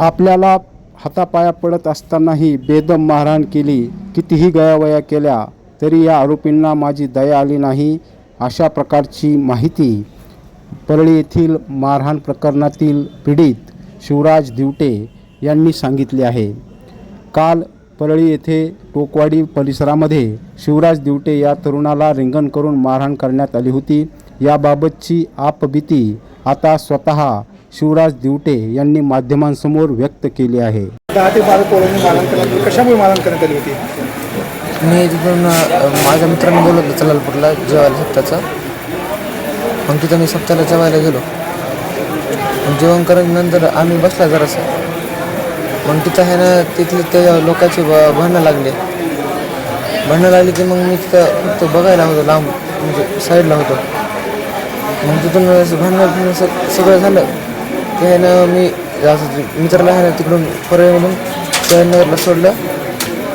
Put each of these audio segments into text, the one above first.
आपल्याला हातापाया पडत असतानाही बेदम मारहाण केली कितीही गयावया केल्या तरी या आरोपींना माझी दया आली नाही अशा प्रकारची माहिती परळी येथील मारहाण प्रकरणातील पीडित शिवराज दिवटे यांनी सांगितले आहे. काल परळी येथे टोकवाडी परिसरामध्ये शिवराज दिवटे या तरुणाला रिंगण करून मारहाण करण्यात आली होती. याबाबतची आपबीती आता स्वतः शिवराज दिवटे यांनी माध्यमांसमोर व्यक्त केली आहे. दहा ते बारा पोरांनी मारहाण करण्यात आली कशामुळे मारहाण करण्यात आली होती? मी तिथून अ, माझ्या मित्राने बोलवलं चलालपूरला जेवायला सप्ताचं मग तिथं मी सप्ताला जेवायला गेलो. मग जेवण करत नंतर आम्ही बसला जरासं. मग तिथं आहे ना तिथले त्या लोकांचे ब भांडणं लागले. भांडणं लागली की मग मी तिथं फक्त बघायला होतो लांब म्हणजे साईडला होतो. मग तिथून असं भांडणं बिंडणं सग सगळं झालं. ते आहे ना मी असं मित्राला आहे ना तिकडून परळीमधून शहरनगरला सोडलं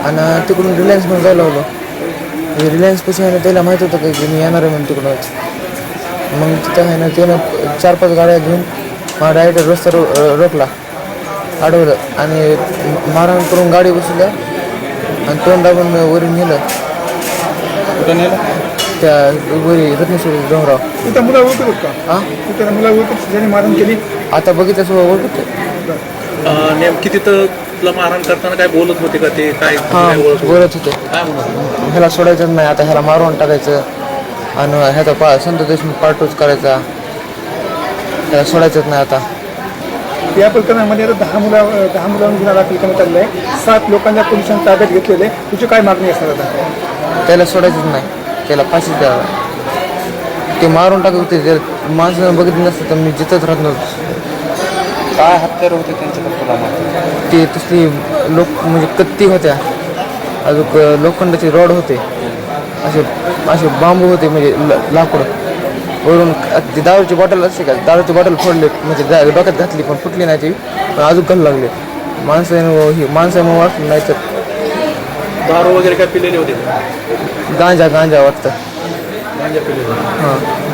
आणि तिकडून रिलायन्समध्ये जायला लागलो. रिलायन्स पैसे आहे ना त्याला माहीत होतं का की मी येणार आहे म्हणून तिकडूनच मग तिथं आहे ना त्यानं चार पाच गाड्या घेऊन मला डायरेक्ट रस्ता रो रोखला. अडवलं. आणि म- मारहाण करून गाडी बसवल्या आणि तोंड दाबून वरून नेलं? त्या वरी रत्नेश्वरी डोंगराव. तू त्या मुला होत का? हां तू त्या मुला ओळखत ज्याने मारहाण केली? आता बघितलं सगळं ओळखत अं, नेमकी तिथं तुला मारहाण करताना काय बोलत होते का ते? काय हां काय होती? बोलत होते. काय म्हणत होते? ह्याला सोडायचंच नाही आता ह्याला मारून टाकायचं आणि ह्याचा पा संत देशमुख पार्टूच करायचा. ह्याला सोडायचंच नाही आता. या प्रकरणामध्ये आता दहा मुला दहा मुलांवर गुन्हा दाखल करण्यात आलेला आहे. सात लोकांच्या पोलिसांनी ताब्यात घेतलेले आहे. तुझी काय मागणी असणार आता? त्याला सोडायचंच नाही. त्याला फाशीच द्यावा. ते मारून टाकत होते. जर माणसं बघितलं नसतं तर मी जिथंच राहत नव्हतो. काय हत्यार होते माहिती? ते तसली लोक म्हणजे कत्ती होत्या. अजून लोखंडाचे रॉड होते. असे असे बांबू होते म्हणजे ल- लाकूड. वरून ती दारूची बॉटल असते का? दारूची बॉटल फोडले म्हणजे दा- डोक्यात घातली पण फुटली नाही ती. पण अजून घालू लागले. माणसं ही माणसामुळे वाटलं नाही तर. दारू वगैरे काय पिलेले होते? गांजा गांजा वाटतं. गांजा पिलेले. हां.